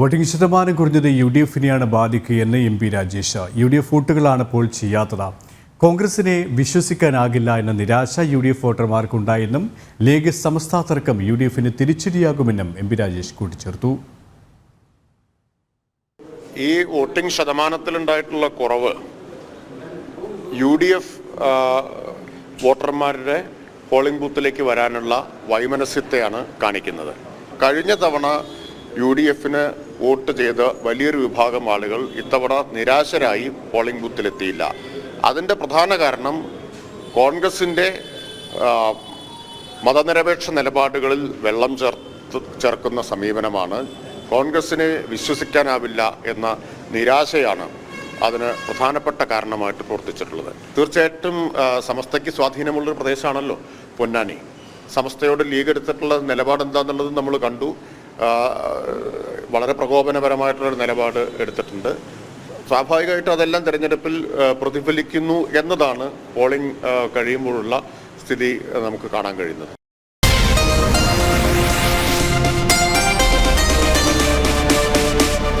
Voting ശതമാനം കുറഞ്ഞത് U D എഫിനെയാണ് ബാധിക്കുകയെന്ന് M P Rajesh. U D F വോട്ടുകളാണ് ഇപ്പോൾ ചെയ്യാത്തത്. കോൺഗ്രസിനെ വിശ്വസിക്കാനാകില്ല എന്ന നിരാശ യു ഡി എഫ് വോട്ടർമാർക്കുണ്ടായെന്നും ലീഗ് സമസ്ത തർക്കം യു ഡി എഫിന് തിരിച്ചടിയാകുമെന്നും എം പി രാജേഷ് കൂട്ടിച്ചേർത്തു. ഈ വോട്ടിംഗ് ശതമാനത്തിലുണ്ടായിട്ടുള്ള കുറവ് യു ഡി എഫ് വോട്ടർമാരുടെ പോളിംഗ് ബൂത്തിലേക്ക് വരാനുള്ള വൈമനസ്യത്തെയാണ് കാണിക്കുന്നത്. കഴിഞ്ഞ തവണ യു ഡി എഫിന് വോട്ട് ചെയ്ത വലിയൊരു വിഭാഗം ആളുകൾ ഇത്തവണ നിരാശരായി പോളിംഗ് ബൂത്തിലെത്തിയില്ല. അതിന്റെ പ്രധാന കാരണം കോൺഗ്രസിന്റെ മതനിരപേക്ഷ നിലപാടുകളിൽ വെള്ളം ചേർത്ത് ചേർക്കുന്ന സമീപനമാണ്. കോൺഗ്രസിനെ വിശ്വസിക്കാനാവില്ല എന്ന നിരാശയാണ് അതിന് പ്രധാനപ്പെട്ട കാരണമായിട്ട് പ്രവർത്തിച്ചിട്ടുള്ളത്. തീർച്ചയായിട്ടും സമസ്തയ്ക്ക് സ്വാധീനമുള്ളൊരു പ്രദേശമാണല്ലോ പൊന്നാനി. സമസ്തയോട് ലീഗ് എടുത്തിട്ടുള്ള നിലപാട് എന്താണെന്നുള്ളത് നമ്മൾ കണ്ടു. വളരെ പ്രകോപനപരമായിട്ടുള്ളൊരു നിലപാട് എടുത്തിട്ടുണ്ട്. സ്വാഭാവികമായിട്ടും അതെല്ലാം തിരഞ്ഞെടുപ്പിൽ പ്രതിഫലിക്കുന്നു എന്നതാണ് പോളിംഗ് കഴിയുമ്പോഴുള്ള സ്ഥിതി നമുക്ക് കാണാൻ കഴിയുന്നത്.